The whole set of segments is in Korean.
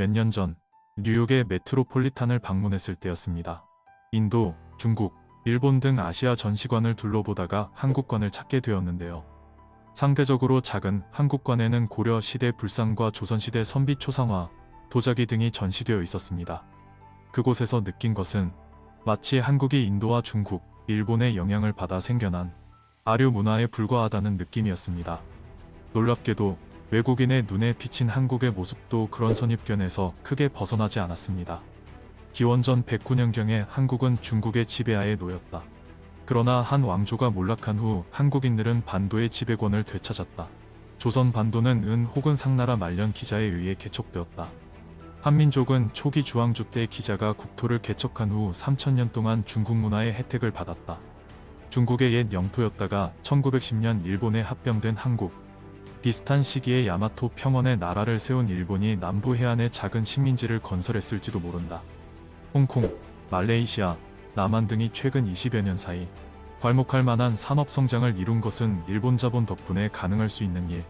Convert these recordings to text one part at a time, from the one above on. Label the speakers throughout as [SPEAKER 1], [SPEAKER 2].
[SPEAKER 1] 몇 년 전 뉴욕의 메트로폴리탄을 방문했을 때였습니다. 인도, 중국, 일본 등 아시아 전시관을 둘러보다가 한국관을 찾게 되었는데요. 상대적으로 작은 한국관에는 고려 시대 불상과 조선시대 선비 초상화, 도자기 등이 전시되어 있었습니다. 그곳에서 느낀 것은 마치 한국이 인도와 중국, 일본의 영향을 받아 생겨난 아류 문화에 불과하다는 느낌이었습니다. 놀랍게도 외국인의 눈에 비친 한국의 모습도 그런 선입견에서 크게 벗어나지 않았습니다. 기원전 109년경에 한국은 중국의 지배하에 놓였다. 그러나 한 왕조가 몰락한 후 한국인들은 반도의 지배권을 되찾았다. 조선 반도는 은 혹은 상나라 말년 기자에 의해 개척되었다. 한민족은 초기 주왕조 때 기자가 국토를 개척한 후 3천년 동안 중국 문화의 혜택을 받았다. 중국의 옛 영토였다가 1910년 일본에 합병된 한국. 비슷한 시기에 야마토 평원에 나라를 세운 일본이 남부 해안에 작은 식민지를 건설했을지도 모른다. 홍콩, 말레이시아, 남한 등이 최근 20여 년 사이 괄목할 만한 산업 성장을 이룬 것은 일본 자본 덕분에 가능할 수 있는 일.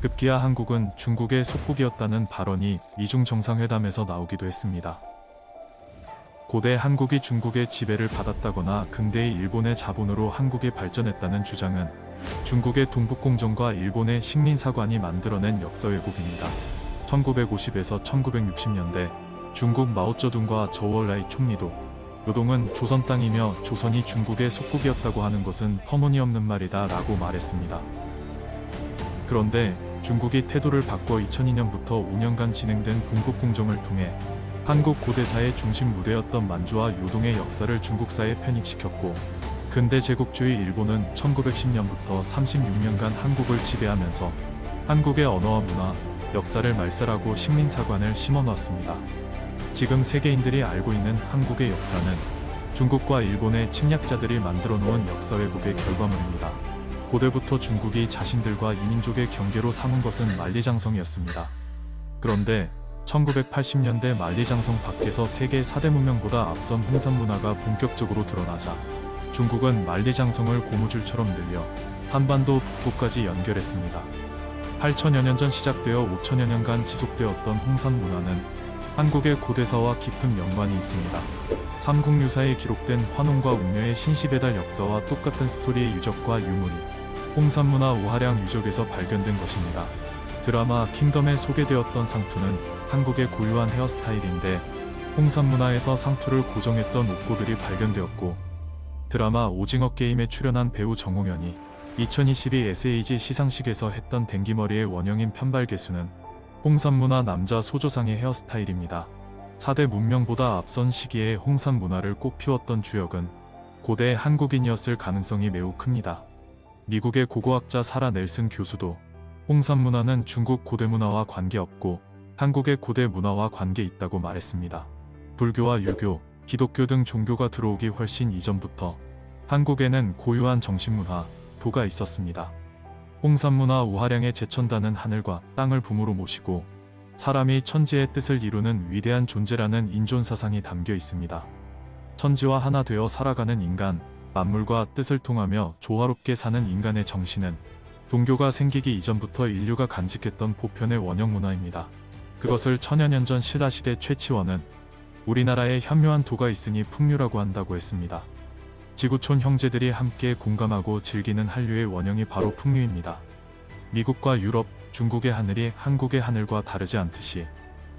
[SPEAKER 1] 급기야 한국은 중국의 속국이었다는 발언이 미중 정상회담에서 나오기도 했습니다. 고대 한국이 중국의 지배를 받았다거나 근대의 일본의 자본으로 한국이 발전했다는 주장은 중국의 동북공정과 일본의 식민사관이 만들어낸 역사 왜곡입니다. 1950에서 1960년대 중국 마오쩌둥과 저우얼라이 총리도 요동은 조선 땅이며 조선이 중국의 속국이었다고 하는 것은 터무니없는 말이다 라고 말했습니다. 그런데 중국이 태도를 바꿔 2002년부터 5년간 진행된 동북공정을 통해 한국 고대사의 중심 무대였던 만주와 요동의 역사를 중국사에 편입시켰고 근대 제국주의 일본은 1910년부터 36년간 한국을 지배하면서 한국의 언어와 문화, 역사를 말살하고 식민사관을 심어놓았습니다. 지금 세계인들이 알고 있는 한국의 역사는 중국과 일본의 침략자들이 만들어 놓은 역사 왜곡의 결과물입니다. 고대부터 중국이 자신들과 이민족의 경계로 삼은 것은 만리장성이었습니다. 그런데 1980년대 만리장성 밖에서 세계 4대 문명보다 앞선 홍산 문화가 본격적으로 드러나자 중국은 만리장성을 고무줄처럼 늘려 한반도 북부까지 연결했습니다. 8천여 년 전 시작되어 5천여 년간 지속되었던 홍산 문화는 한국의 고대사와 깊은 연관이 있습니다. 삼국유사에 기록된 환웅과 웅녀의 신시배달 역사와 똑같은 스토리의 유적과 유물이 홍산문화 우하량 유적에서 발견된 것입니다. 드라마 킹덤에 소개되었던 상투는 한국의 고유한 헤어스타일인데 홍산 문화에서 상투를 고정했던 옥고들이 발견되었고 드라마 오징어 게임에 출연한 배우 정홍현이 2022 SAG 시상식에서 했던 댕기머리의 원형인 편발 개수는 홍산 문화 남자 소조상의 헤어스타일입니다. 4대 문명보다 앞선 시기에 홍산 문화를 꽃피웠던 주역은 고대 한국인이었을 가능성이 매우 큽니다. 미국의 고고학자 사라 넬슨 교수도 홍산 문화는 중국 고대 문화와 관계없고 한국의 고대 문화와 관계 있다고 말했습니다. 불교와 유교, 기독교 등 종교가 들어오기 훨씬 이전부터 한국에는 고유한 정신문화, 도가 있었습니다. 홍산문화 우하량의 제천다는 하늘과 땅을 붕으로 모시고 사람이 천지의 뜻을 이루는 위대한 존재라는 인존 사상이 담겨 있습니다. 천지와 하나 되어 살아가는 인간, 만물과 뜻을 통하며 조화롭게 사는 인간의 정신은 종교가 생기기 이전부터 인류가 간직했던 보편의 원형 문화입니다. 그것을 천여 년 전 신라시대 최치원은 우리나라에 현묘한 도가 있으니 풍류라고 한다고 했습니다. 지구촌 형제들이 함께 공감하고 즐기는 한류의 원형이 바로 풍류입니다. 미국과 유럽, 중국의 하늘이 한국의 하늘과 다르지 않듯이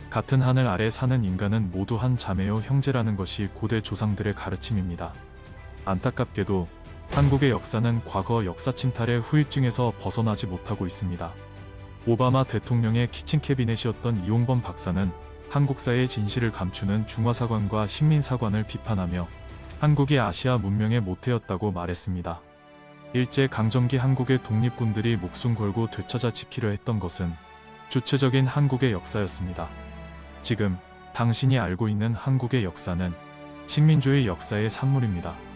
[SPEAKER 1] 같은 하늘 아래 사는 인간은 모두 한 자매요 형제라는 것이 고대 조상들의 가르침입니다. 안타깝게도 한국의 역사는 과거 역사 침탈의 후유증에서 벗어나지 못하고 있습니다. 오바마 대통령의 키친 캐비넷이었던 이용범 박사는 한국사의 진실을 감추는 중화사관과 식민사관을 비판하며 한국이 아시아 문명의 모태였다고 말했습니다. 일제 강점기 한국의 독립군들이 목숨 걸고 되찾아 지키려 했던 것은 주체적인 한국의 역사였습니다. 지금 당신이 알고 있는 한국의 역사는 식민주의 역사의 산물입니다.